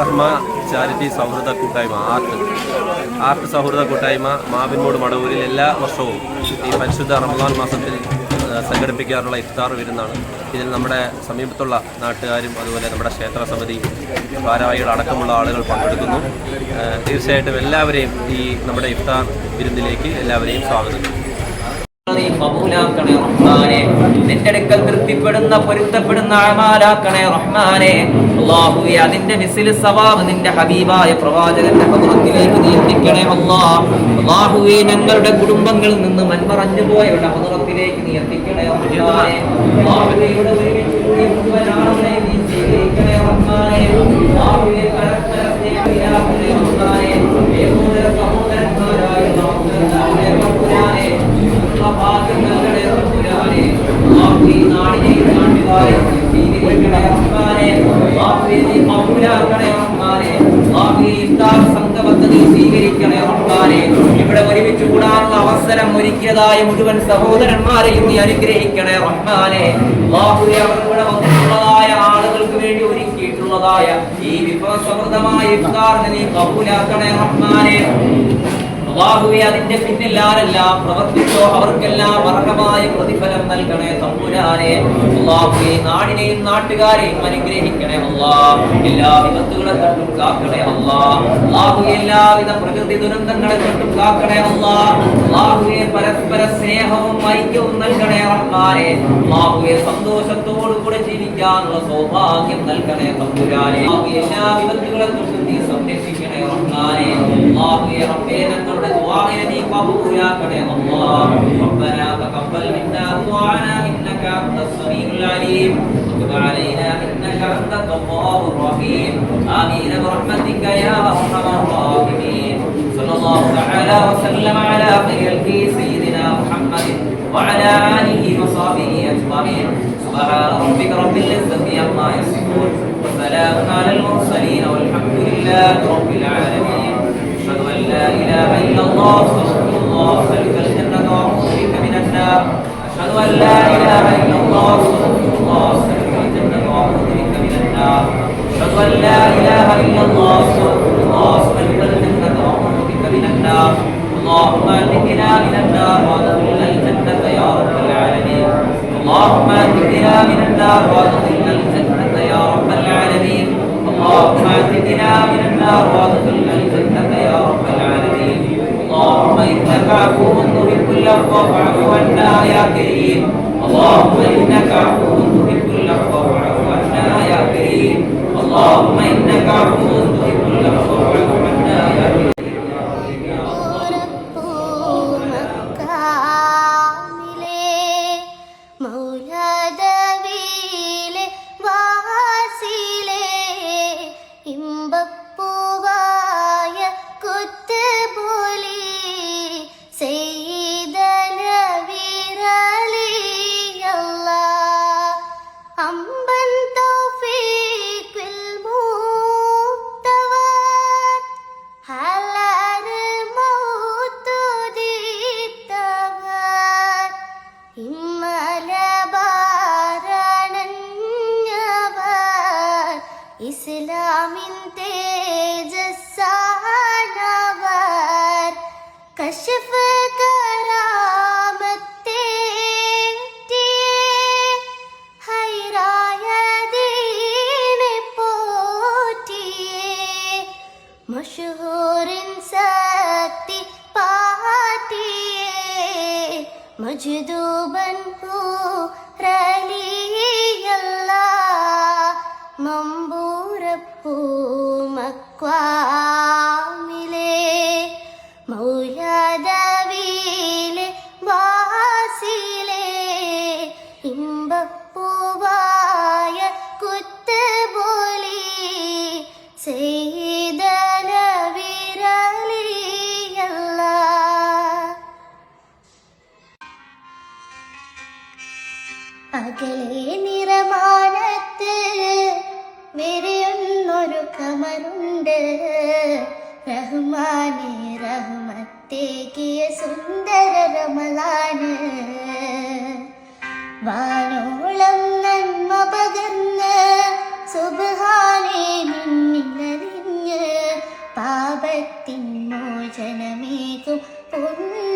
Rahma charity സൗഹൃദ കൂട്ടായ്മ art. Art സൗഹൃദ കൂട്ടായ്മ മാവിൻമൂട് മടവൂരിൽ എല്ലാ വർഷവും ഈ പരിശുദ്ധ റമദാൻ മാസത്തിൽ സംഘടിപ്പിക്കാറുള്ള ഇഫ്താർ വിരുന്നാണ്. ഇതിൽ നമ്മുടെ സമീപത്തുള്ള നാട്ടുകാരും അതുപോലെ നമ്മുടെ ക്ഷേത്ര സമിതി ഭാരവാഹികൾ അടക്കമുള്ള ആളുകൾ പങ്കെടുക്കുന്നു. തീർച്ചയായിട്ടും എല്ലാവരെയും ഈ നമ്മുടെ ഇഫ്താർ വിരുന്നിലേക്ക് എല്ലാവരെയും സ്വാഗതം. കബൂലാക്കണേ റഹ്മാനെ നിന്റെ അടുക്കൽ തൃപ്തിപ്പെടുന്ന പൊരുത്തപ്പെടുന്ന അമാലാക്കണേ റഹ്മാനെ അള്ളാഹുവെ അതിന്റെ മിസിൽ സവാബ് നിന്റെ ഹബീബായ പ്രവാചകന്റെ ഹദറത്തിലേക്ക് നീ എത്തിക്കണേ അള്ളാ അള്ളാഹുവെ ഞങ്ങളുടെ കുടുംബങ്ങളിൽ നിന്ന് മൻമറഞ്ഞു പോയവരുടെ ഹദറത്തിലേക്ക് നീ എത്തിക്കണേ റഹ്മാനെ. ഇവിടെ ഒരുമിച്ച് കൂടാനുള്ള അവസരം ഒരുക്കിയതായ മുഴുവൻ സഹോദരന്മാരെയും നീ അനുഗ്രഹിക്കണേ റഹ്മാനെ അല്ലാഹുവേ അവർ വന്നിട്ടുള്ളതായ ആളുകൾക്ക് വേണ്ടി ഒരുക്കിയിട്ടുള്ളതായ ഈ വിഭവസമൃദ്ധമായ ഇഫ്താറിനെ നീ കബൂലാക്കണേ റഹ്മാനെ അള്ളാഹുവെ അതിന്റെ പിന്നിലാരെല്ലാം പ്രവർത്തിച്ചോ അവർക്കെല്ലാം അർഹമായ പ്രതിഫലം നൽകണേ തമ്പുരാനെ. അള്ളാഹുവെ നാടിനെയും നാട്ടുകാരെയും അനുഗ്രഹിക്കണേ അള്ളാ. എല്ലാ വിപത്തുകളെ കാക്കണേ അള്ളാഹു എല്ലാവിധ പ്രകൃതി ദുരന്തങ്ങളെ തൊട്ടും കാക്കണേ അല്ലാ അള്ളാഹുവെ പരസ്പര സ്നേഹവും ഐക്യവും നൽകണേ റഹ്മാനെ അള്ളാഹുവെ സന്തോഷത്തോടു കൂടെ ജീവിക്കാനുള്ള സൗഭാഗ്യം നൽകണേ തമ്പുരാനെ അള്ളാഹുവേ, എല്ലാ വിപത്തുകളെ തൊട്ടും നീ സംരക്ഷിക്കണേ റഹ്മാനെ അള്ളാഹുവെ റബ്ബേ ഞങ്ങളുടെ ദുആഇനെ നീ കബൂലാക്കണേ അല്ലാഹ് ربنا تقبل منا دعاءنا انك انت السميع العليم وتب علينا انك انت التواب الرحيم امين برحمتك يا ارحم الراحمين صلى الله تعالى وسلم على خير الخلق سيدنا محمد وعلى آله وصحبه أجمعين. سبحان ربك رب العزة عما يصفون وسلام على المرسلين والحمد لله رب العالمين. أشهد أن لا إله إلا الله أستغفر الله أسألك الجنة وأعوذ بك من النار. أشهد أن لا إله إلا الله أستغفر الله أسألك الجنة وأعوذ بك من النار. أشهد أن لا إله إلا الله النار اللهم أهلكنا من النار وأدخلنا الجنة يا رب العالمين اللهم أهلكنا من النار وأدخلنا الجنة يا رب العالمين اللهم أهلكنا من النار وأدخلنا الجنة يا رب العالمين اللهم إنك عفو تحب العفو فاعف عنا يا كريم اللهم إنك عفو ഇസ്ലാമിൻ തേജസ്സാണവർ കശഫ് മജ്ദൂബൻ ഹൂറലിയല്ല മമ്പൂരപ്പൂ മക്വാമിലെ മൗലാദവിയിലെ വാസിലെ ഇമ്പപ്പൂവായ കുത്തുപൊലി ചെയ്തലവിരലിയല്ല അകലെ അക്കമരുണ്ട് റഹ്മാനെ റഹ്മത്തേക്കിയ സുന്ദര റമളാന് വാനോളം നന്മ പകർന്ന് സുബാനെ മിന്നിലറിഞ്ഞ് പാപത്തിൻ മോചനമേകും പൊന്നു